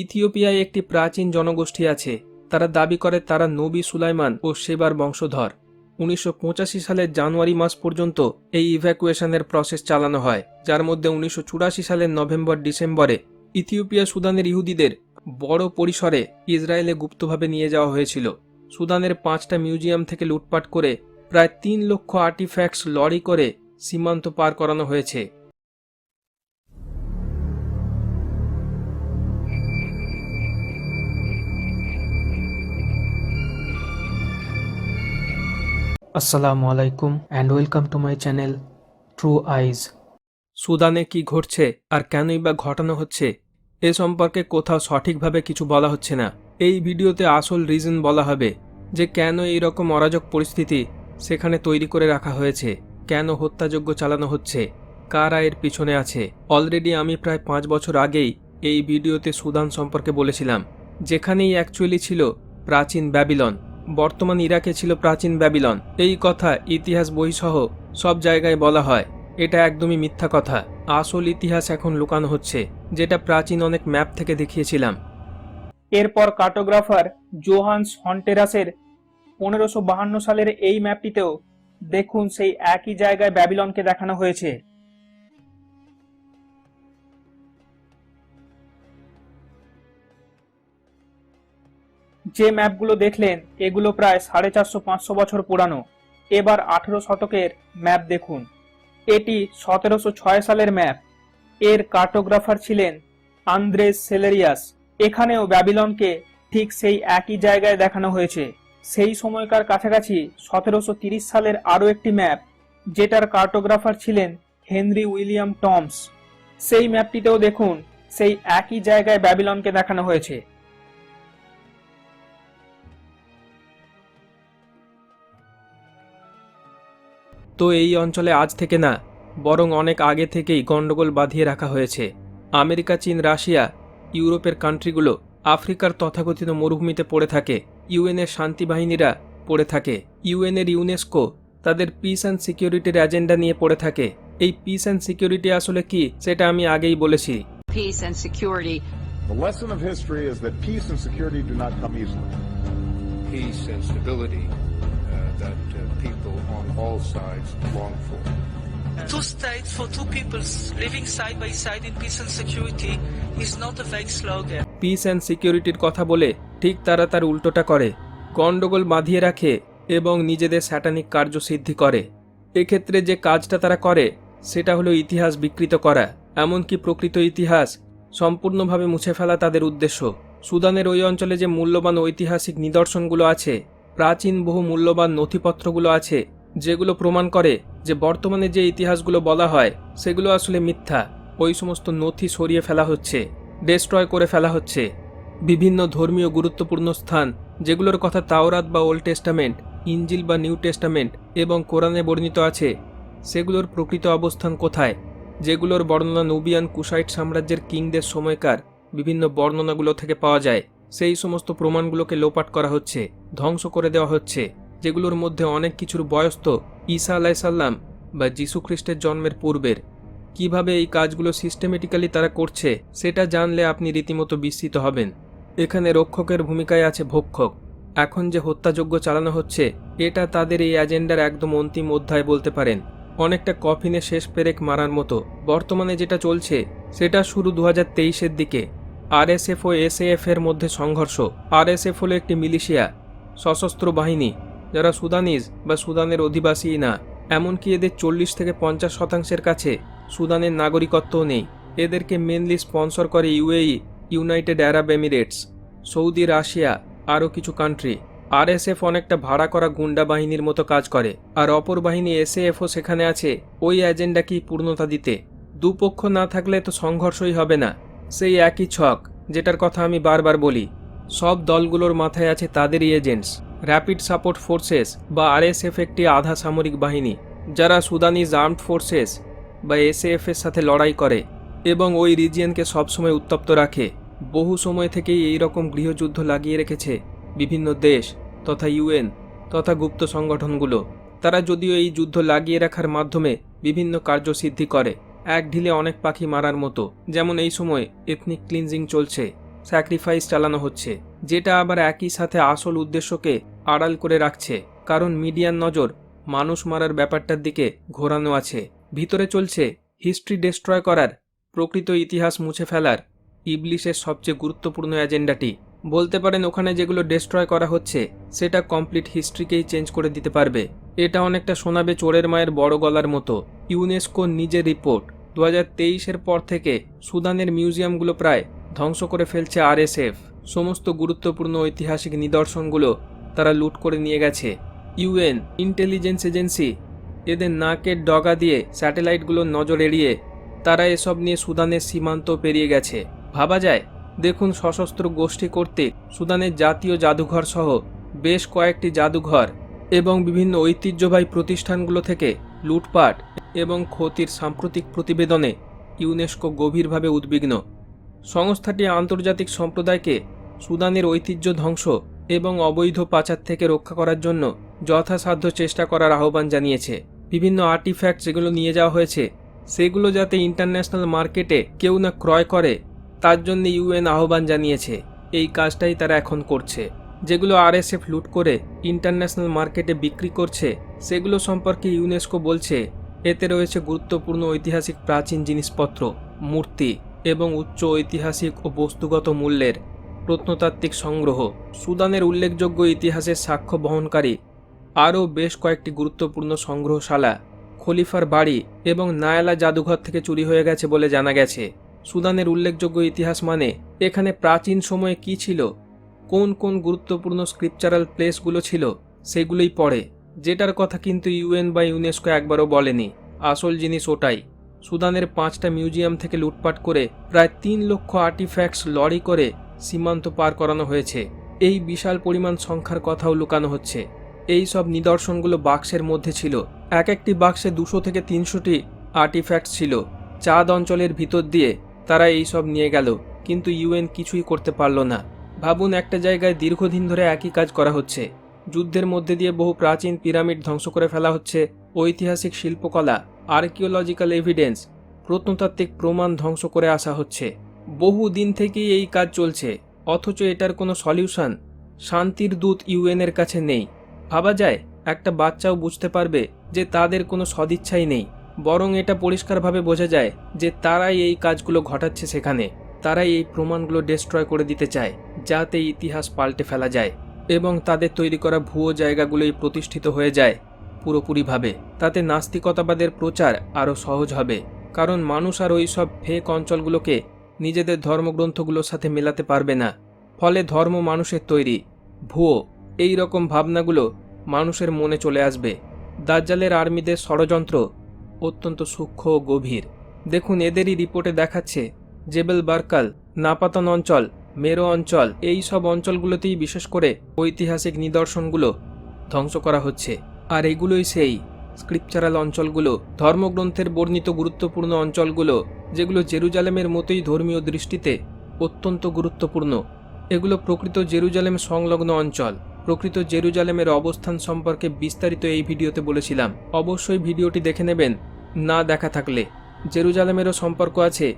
ইথিওপিয়ায় একটি প্রাচীন জনগোষ্ঠী আছে। তারা দাবি করে তারা নবী সুলাইমান ও সেবার বংশধর। উনিশশো পঁচাশি সালের জানুয়ারি মাস পর্যন্ত এই ইভ্যাকুয়েশনের প্রসেস চালানো হয়, যার মধ্যে উনিশশো চুরাশি সালের নভেম্বর ডিসেম্বরে ইথিওপিয়া সুদানের ইহুদিদের বড় পরিসরে ইসরায়েলে গুপ্তভাবে নিয়ে যাওয়া হয়েছিল। সুদানের পাঁচটা মিউজিয়াম থেকে লুটপাট করে প্রায় তিন লক্ষ আর্টিফ্যাক্টস লরি করে সীমান্ত পার করানো হয়েছে। আসসালামু আলাইকুম and welcome to my channel true eyes সুদানে কি ঘটছে আর কেনই বা ঘটানো হচ্ছে, এ সম্পর্কে কোথাও সঠিকভাবে কিছু বলা হচ্ছে না। এই ভিডিওতে আসল রিজন বলা হবে যে কেন এই রকম অরাজক পরিস্থিতি সেখানে তৈরি করে রাখা হয়েছে, কেন হত্যাযজ্ঞ চালানো হচ্ছে, কারা এর পিছনে আছে। অলরেডি আমি প্রায় পাঁচ বছর আগেই এই ভিডিওতে সুদান সম্পর্কে বলেছিলাম, যেখানেই অ্যাকচুয়ালি ছিল প্রাচীন ব্যাবিলন। বর্তমান ইরাকে ছিল প্রাচীন ব্যাবিলন। এই কথা ইতিহাস বইসহ সব জায়গায় বলা হয়। এটা একদমই মিথ্যা কথা। আসল ইতিহাস এখন লুকানো হচ্ছে, যেটা প্রাচীন অনেক ম্যাপ থেকে দেখিয়েছিলাম। এরপর কার্টোগ্রাফার জোহান্স হন্টেরাসের পনেরোশো সালের এই ম্যাপটিতেও দেখুন সেই একই জায়গায় ব্যাবিলনকে দেখানো হয়েছে। যে ম্যাপগুলো দেখলেন, এগুলো প্রায় সাড়ে চারশো পাঁচশো বছর পুরানো। এবার আঠেরো শতকের ম্যাপ দেখুন। এটি সতেরোশো ছয় সালের ম্যাপ। এর কার্টোগ্রাফার ছিলেন আন্দ্রেস সেলেরিয়াস। এখানেও ব্যাবিলনকে ঠিক সেই একই জায়গায় দেখানো হয়েছে। সেই সময়কার কাছাকাছি সতেরোশো তিরিশ সালের আরও একটি ম্যাপ, যেটার কার্টোগ্রাফার ছিলেন হেনরি উইলিয়াম টমস। সেই ম্যাপটিতেও দেখুন, সেই একই জায়গায় ব্যাবিলনকে দেখানো হয়েছে। তো এই অঞ্চলে আজ থেকে না বরং অনেক আগে থেকেই গণ্ডগোল বাঁধিয়ে রাখা হয়েছে আমেরিকা চীন রাশিয়া ইউরোপের কান্ট্রিগুলো আফ্রিকার তথাকথিত মরুভূমিতে পড়ে থাকে ইউএনের শান্তি বাহিনীরা পড়ে থাকে ইউএনের ইউনেস্কো তাদের পিস অ্যান্ড সিকিউরিটির এজেন্ডা নিয়ে পড়ে থাকে এই পিস অ্যান্ড সিকিউরিটি আসলে কি সেটা আমি আগেই বলেছি peace and security. The lesson of history is that peace and security do not come easily. peace and stability uh, that uh, people on all sides long for. Two states for two peoples living side by side in peace and security is not a vague slogan. Peace and সিকিউরিটির কথা বলে ঠিক তারা তার উল্টোটা করে গণ্ডগোল বাঁধিয়ে রাখে এবং নিজেদের স্যাটানিক কার্যসিদ্ধি করে এক্ষেত্রে যে কাজটা তারা করে সেটা হলো ইতিহাস বিকৃত করা এমনকি প্রকৃত ইতিহাস সম্পূর্ণভাবে মুছে ফেলা তাদের উদ্দেশ্য সুদানের ওই অঞ্চলে যে মূল্যবান ঐতিহাসিক নিদর্শনগুলো আছে প্রাচীন বহু মূল্যবান নথিপত্রগুলো আছে, যেগুলো প্রমাণ করে যে বর্তমানে যে ইতিহাসগুলো বলা হয়, সেগুলো আসলে মিথ্যা। ওই সমস্ত নথি সরিয়ে ফেলা হচ্ছে ডেস্ট্রয় করে ফেলা হচ্ছে। বিভিন্ন ধর্মীয় গুরুত্বপূর্ণ স্থান, যেগুলোর কথা তাওরাত বা ওল্ড টেস্টামেন্ট ইঞ্জিল বা নিউ টেস্টামেন্ট এবং কোরআনে বর্ণিত আছে, সেগুলোর প্রকৃত অবস্থান কোথায়? যেগুলোর বর্ণনা নুবিয়ান কুশাইট সাম্রাজ্যের কিংদের সময়কার বিভিন্ন বর্ণনাগুলো থেকে পাওয়া যায়। সেই সমস্ত প্রমাণগুলোকে লোপাট করা হচ্ছে, ধ্বংস করে দেওয়া হচ্ছে, যেগুলোর মধ্যে অনেক কিছুর বয়স তো ঈসা আলাইসাল্লাম বা খ্রিস্টের জন্মের পূর্বের। কীভাবে এই কাজগুলো সিস্টেমেটিক্যালি তারা করছে, সেটা জানলে আপনি রীতিমতো বিস্মিত হবেন। এখানে রক্ষকের ভূমিকায় আছে ভক্ষক। এখন যে হত্যাযজ্ঞ চালানো হচ্ছে, এটা তাদের এই এজেন্ডার একদম অন্তিম অধ্যায় বলতে পারেন। অনেকটা কফিনে শেষ পেরেক মারার মতো। বর্তমানে যেটা চলছে, সেটা শুরু দু হাজার দিকে। আরএসএফ ও এসএএফ এর মধ্যে সংঘর্ষ। আরএসএফ হলো একটি মিলিশিয়া, সশস্ত্র বাহিনী, যারা সুদানিজ বা সুদানের অধিবাসী না। এমনকি এদের চল্লিশ থেকে পঞ্চাশ শতাংশের কাছে সুদানের নাগরিকত্বও নেই। এদেরকে মেনলি স্পন্সর করে UAE United Arab Emirates Saudi, Russia, আরও কিছু কান্ট্রি আরএসএফ অনেকটা ভাড়া করা গুন্ডা বাহিনীর মতো কাজ করে। আর অপর বাহিনী এসএএফও সেখানে আছে। ওই এজেন্ডাকেই পূর্ণতা দিতে? দুপক্ষ না থাকলে তো সংঘর্ষই হবে না। সেই একই ছক, যেটার কথা আমি বারবার বলি। সব দলগুলোর মাথায় আছে তাদেরই এজেন্টস, র্যাপিড সাপোর্ট ফোর্সেস বা আরএসএফ একটি আধা সামরিক বাহিনী, যারা সুদানিজ আর্মড ফোর্সেস বা এসএএফ এর সাথে লড়াই করে এবং ওই রিজিয়নকে সবসময় উত্তপ্ত রাখে। বহু সময় থেকেই এই রকম গৃহযুদ্ধ লাগিয়ে রেখেছে বিভিন্ন দেশ তথা ইউএন তথা গুপ্ত সংগঠনগুলো। তারা যদিও এই যুদ্ধ লাগিয়ে রাখার মাধ্যমে বিভিন্ন কার্যসিদ্ধি করে। এক ঢিলে অনেক পাখি মারার মতো। যেমন এই সময় এথনিক ক্লিনজিং চলছে স্যাক্রিফাইস চালানো হচ্ছে, যেটা আবার একই সাথে আসল উদ্দেশ্যকে আড়াল করে রাখছে, কারণ মিডিয়ার নজর মানুষ মারার ব্যাপারটার দিকে ঘোরানো আছে। ভিতরে চলছে হিস্ট্রি ডেস্ট্রয় করার প্রকৃত ইতিহাস মুছে ফেলার ইবলিশের সবচেয়ে গুরুত্বপূর্ণ এজেন্ডাটি। বলতে পারেন ওখানে যেগুলো ডেস্ট্রয় করা হচ্ছে, সেটা কমপ্লিট হিস্ট্রিকেই চেঞ্জ করে দিতে পারবে। এটা অনেকটা শোনাবে চোরের মায়ের বড় গলার মতো। ইউনেস্কো নিজের রিপোর্ট দু হাজার তেইশের পর থেকে সুদানের মিউজিয়ামগুলো প্রায় ধ্বংস করে ফেলছে আরএসএফ। সমস্ত গুরুত্বপূর্ণ ঐতিহাসিক নিদর্শনগুলো তারা লুট করে নিয়ে গেছে। ইউএন ইন্টেলিজেন্স এজেন্সি এদের নাকের ডগা দিয়ে স্যাটেলাইটগুলোর নজর এড়িয়ে তারা এসব নিয়ে সুদানের সীমান্ত পেরিয়ে গেছে। ভাবা যায়, দেখুন সশস্ত্র গোষ্ঠী কর্তৃক সুদানের জাতীয় জাদুঘর সহ বেশ কয়েকটি জাদুঘর এবং বিভিন্ন ঐতিহ্যবাহী প্রতিষ্ঠানগুলো থেকে লুটপাট এবং ক্ষতির সাম্প্রতিক প্রতিবেদনে ইউনেস্কো গভীরভাবে উদ্বিগ্ন। সংস্থাটি আন্তর্জাতিক সম্প্রদায়কে সুদানের ঐতিহ্য ধ্বংস এবং অবৈধ পাচার থেকে রক্ষা করার জন্য যথাসাধ্য চেষ্টা করার আহ্বান জানিয়েছে। বিভিন্ন আর্টিফ্যাক্ট যেগুলো নিয়ে যাওয়া হয়েছে, সেগুলো যাতে ইন্টারন্যাশনাল মার্কেটে কেউ না ক্রয় করে, তার জন্য ইউএন আহ্বান জানিয়েছে। এই কাজটাই তারা এখন করছে। যেগুলো আরএসএফ লুট করে ইন্টারন্যাশনাল মার্কেটে বিক্রি করছে, সেগুলো সম্পর্কে ইউনেস্কো বলছে এতে রয়েছে গুরুত্বপূর্ণ ঐতিহাসিক প্রাচীন জিনিসপত্র, মূর্তি এবং উচ্চ ঐতিহাসিক ও বস্তুগত মূল্যের প্রত্নতাত্ত্বিক সংগ্রহ। সুদানের উল্লেখযোগ্য ইতিহাসের সাক্ষ্য বহনকারী আরও বেশ কয়েকটি গুরুত্বপূর্ণ সংগ্রহশালা, খলিফার বাড়ি এবং নায়ালা জাদুঘর থেকে চুরি হয়ে গেছে বলে জানা গেছে। সুদানের উল্লেখযোগ্য ইতিহাস মানে এখানে প্রাচীন সময়ে কি ছিল, কোন কোন গুরুত্বপূর্ণ স্ক্রিপচারাল প্লেসগুলো ছিল, সেগুলোই পড়ে। যেটার কথা কিন্তু ইউএন বা ইউনেস্কো একবারও বলেনি। আসল জিনিস ওটাই। সুদানের পাঁচটা মিউজিয়াম থেকে লুটপাট করে প্রায় তিন লক্ষ আর্টিফ্যাক্টস লরি করে সীমান্ত পার করানো হয়েছে। এই বিশাল পরিমাণ সংখ্যার কথাও লুকানো হচ্ছে। এই সব নিদর্শনগুলো বাক্সের মধ্যে ছিল। এক একটি বাক্সে দুশো থেকে তিনশোটি আর্টিফ্যাক্টস ছিল। চাঁদ অঞ্চলের ভিতর দিয়ে তারা এই সব নিয়ে গেল, কিন্তু ইউএন কিছুই করতে পারল না। ভাবুন একটা জায়গায় দীর্ঘদিন ধরে একই কাজ করা হচ্ছে। যুদ্ধের মধ্যে দিয়ে বহু প্রাচীন পিরামিড ধ্বংস করে ফেলা হচ্ছে। ঐতিহাসিক শিল্পকলা আর্কিওলজিক্যাল এভিডেন্স প্রত্নতাত্ত্বিক প্রমাণ ধ্বংস করে আসা হচ্ছে। বহু দিন থেকেই এই কাজ চলছে, অথচ এটার কোনো সলিউশন, শান্তির দূত ইউএনের কাছে নেই। ভাবা যায়, একটা বাচ্চাও বুঝতে পারবে যে তাদের কোনো সদিচ্ছাই নেই। বরং এটা পরিষ্কারভাবে বোঝা যায় যে তারাই এই কাজগুলো ঘটাচ্ছে সেখানে। তারাই এই প্রমাণগুলো ডেস্ট্রয় করে দিতে চায়, যাতে ইতিহাস পাল্টে ফেলা যায়। এবং তাদের তৈরি করা ভুয়ো জায়গাগুলোই প্রতিষ্ঠিত হয়ে যায় পুরোপুরিভাবে। তাতে নাস্তিকতাবাদের প্রচার আরও সহজ হবে, কারণ মানুষ আর ওই সব ফেক অঞ্চলগুলোকে নিজেদের ধর্মগ্রন্থগুলোর সাথে মেলাতে পারবে না। ফলে ধর্ম মানুষের তৈরি, ভুয়ো, এই রকম ভাবনাগুলো মানুষের মনে চলে আসবে। দাজ্জালের আর্মিদের ষড়যন্ত্র অত্যন্ত সূক্ষ্ম ও গভীর। দেখুন, এদেরই রিপোর্টে দেখাচ্ছে, জেবেল বার্কাল, নাপাতন অঞ্চল মেরো অঞ্চল। এই সব অঞ্চলগুলোতেই বিশেষ করে ঐতিহাসিক নিদর্শনগুলো ধ্বংস করা হচ্ছে। আর এগুলোই সেই স্ক্রিপচারাল অঞ্চলগুলো, ধর্মগ্রন্থের বর্ণিত গুরুত্বপূর্ণ অঞ্চলগুলো, যেগুলো জেরুজালেমের মতোই ধর্মীয় দৃষ্টিতে অত্যন্ত গুরুত্বপূর্ণ। এগুলো প্রকৃত জেরুজালেম সংলগ্ন অঞ্চল। প্রকৃত জেরুজালেমের অবস্থান সম্পর্কে বিস্তারিত এই ভিডিওতে বলেছিলাম। অবশ্যই ভিডিওটি দেখে নেবেন, না দেখা থাকলে। জেরুজালেমেরও সম্পর্ক আছে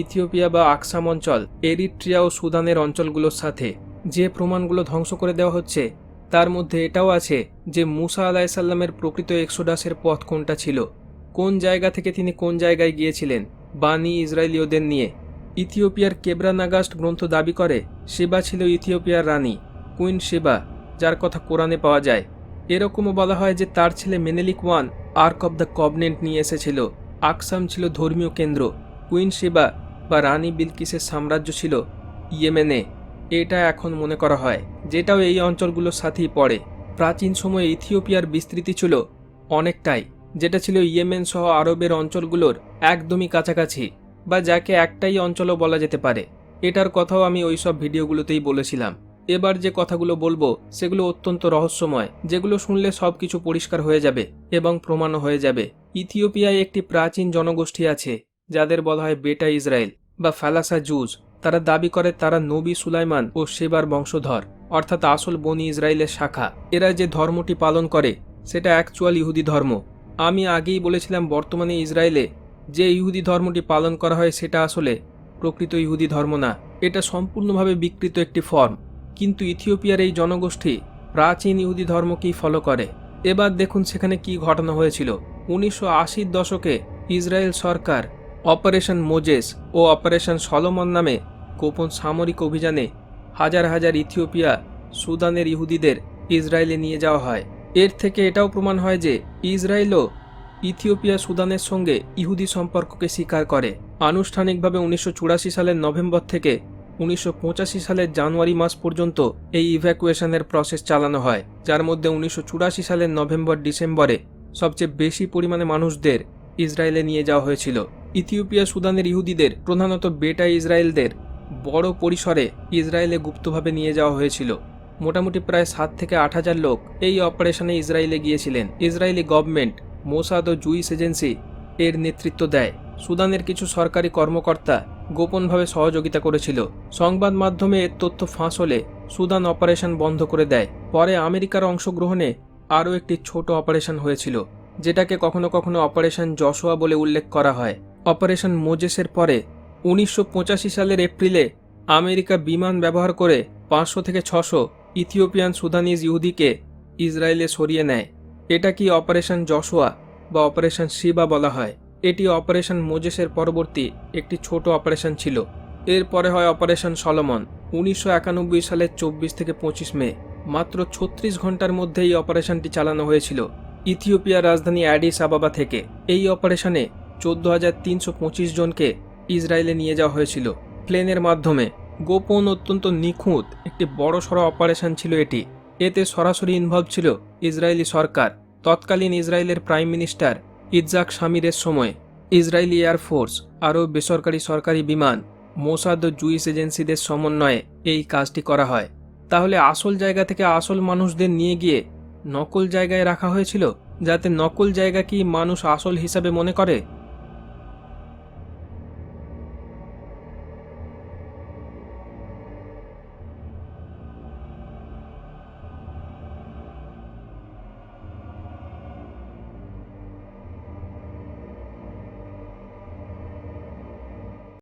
ইথিওপিয়া বা আকসাম অঞ্চল, এরিট্রিয়া ও সুদানের অঞ্চলগুলোর সাথে যে প্রমাণগুলো ধ্বংস করে দেওয়া হচ্ছে, তার মধ্যে এটাও আছে যে মুসা আলাহিসাল্লামের প্রকৃত এক্সোডাসের পথ কোনটা ছিল, কোন জায়গা থেকে তিনি কোন জায়গায় গিয়েছিলেন, বানি ইসরায়েলীয়দের নিয়ে। ইথিওপিয়ার কেবরা নাগাস্ট গ্রন্থ দাবি করে, সেবা ছিল ইথিওপিয়ার রানী, কুইন সেবা, যার কথা কোরআনে পাওয়া যায়। এরকমও বলা হয় যে তার ছেলে Menelik one, ark of the covenant নিয়ে এসেছিল। আকসাম ছিল ধর্মীয় কেন্দ্র, কুইন সেবা বা রানী বিলকিসের সাম্রাজ্য ছিল ইয়েমেনে। এটা এখন মনে করা হয়, যেটাও এই অঞ্চলগুলোর সাথেই পড়ে। প্রাচীন সময়ে ইথিওপিয়ার বিস্তৃতি ছিল অনেকটাই, যেটা ছিল ইয়েমেন সহ আরবের অঞ্চলগুলোর একদমই কাছাকাছি, বা যাকে একটাই অঞ্চলও বলা যেতে পারে। এটার কথাও আমি ওই সব ভিডিওগুলোতেই বলেছিলাম। এবার যে কথাগুলো বলব, সেগুলো অত্যন্ত রহস্যময়, যেগুলো শুনলে সব কিছু পরিষ্কার হয়ে যাবে এবং প্রমাণও হয়ে যাবে। ইথিওপিয়ায় একটি প্রাচীন জনগোষ্ঠী আছে যাদের বলা হয় বেটা ইসরায়েল বা ফালাসা জুজ, তারা দাবি করে তারা নবী সুলাইমান ও সেবার বংশধর, অর্থাৎ আসল বনি ইসরায়েলের শাখা। এরা যে ধর্মটি পালন করে, সেটা অ্যাকচুয়াল ইহুদি ধর্ম। আমি আগেই বলেছিলাম বর্তমানে ইসরায়েলে যে ইহুদি ধর্মটি পালন করা হয়, সেটা আসলে প্রকৃত ইহুদি ধর্ম না। এটা সম্পূর্ণভাবে বিকৃত একটি ফর্ম। কিন্তু ইথিওপিয়ার এই জনগোষ্ঠী প্রাচীন ইহুদি ধর্মকেই ফলো করে। এবার দেখুন সেখানে কি ঘটনা হয়েছিল। উনিশশো দশকে ইসরায়েল সরকার অপারেশন মোজেস ও অপারেশন সলোমন নামে গোপন সামরিক অভিযানে হাজার হাজার ইথিওপিয়া, সুদানের ইহুদিদের ইসরায়েলে নিয়ে যাওয়া হয়। এর থেকে এটাও প্রমাণ হয় যে ইসরায়েলও ইথিওপিয়া, সুদানের সঙ্গে ইহুদি সম্পর্ককে স্বীকার করে। আনুষ্ঠানিকভাবে উনিশশো চুরাশি সালের নভেম্বর থেকে উনিশশো পঁচাশি সালের জানুয়ারি মাস পর্যন্ত এই ইভ্যাকুয়েশনের প্রসেস চালানো হয়, যার মধ্যে উনিশশো চুরাশি সালের নভেম্বর ডিসেম্বরে সবচেয়ে বেশি পরিমাণে মানুষদের ইসরায়েলে নিয়ে যাওয়া হয়েছিল। ইথিওপিয়া সুদানের ইহুদিদের, প্রধানত বেটা ইসরায়েলদের, বড় পরিসরে ইসরায়েলে গুপ্তভাবে নিয়ে যাওয়া হয়েছিল। মোটামুটি প্রায় সাত থেকে আট হাজার লোক এই অপারেশনে ইসরায়েলে গিয়েছিলেন। ইসরায়েলি গভর্নমেন্ট, মোসাদ ও জুইস এজেন্সি এর নেতৃত্ব দেয়। সুদানের কিছু সরকারি কর্মকর্তা গোপনভাবে সহযোগিতা করেছিল। সংবাদ মাধ্যমে এর তথ্য ফাঁস হলে সুদান অপারেশন বন্ধ করে দেয়। পরে আমেরিকার অংশগ্রহণে আরও একটি ছোট অপারেশন হয়েছিল, যেটাকে কখনো কখনো অপারেশন যশোয়া বলে উল্লেখ করা হয়। অপারেশন মোজেসের পরে উনিশশো পঁচাশি সালের এপ্রিলে আমেরিকা বিমান ব্যবহার করে পাঁচশো থেকে ছশো ইথিওপিয়ান সুদানিজ ইহুদিকে ইসরায়েলে সরিয়ে নেয়। এটা কি অপারেশন যশোয়া বা অপারেশন শিবা বলা হয়? এটি অপারেশন মোজেসের পরবর্তী একটি ছোট অপারেশন ছিল। এরপরে হয় অপারেশন সলোমন, উনিশশো সালের চব্বিশ থেকে পঁচিশ মে। মাত্র ছত্রিশ ঘণ্টার মধ্যে এই অপারেশনটি চালানো হয়েছিল। ইথিওপিয়ার রাজধানী অ্যাডিস আবাবা থেকে। এই অপারেশনে চোদ্দ হাজার তিনশো পঁচিশ জনকে ইসরায়েলে নিয়ে যাওয়া হয়েছিল। প্লেনের মাধ্যমে গোপন অত্যন্ত নিখুঁত একটি বড়সড় অপারেশন ছিল এটি। এতে সরাসরি ইনভলভ ছিল ইসরায়েলি সরকার। তৎকালীন ইসরায়েলের প্রাইম মিনিস্টার ইজাক শামিরের সময়। ইসরায়েলি এয়ারফোর্স আরও বেসরকারি সরকারি বিমান মোসাদ ও জুইস এজেন্সিদের সমন্বয়ে এই কাজটি করা হয়। তাহলে আসল জায়গা থেকে আসল মানুষদের নিয়ে গিয়ে নকল জায়গায় রাখা হয়েছিল? যাতে নকল জায়গা কি মানুষ আসল হিসাবে মনে করে?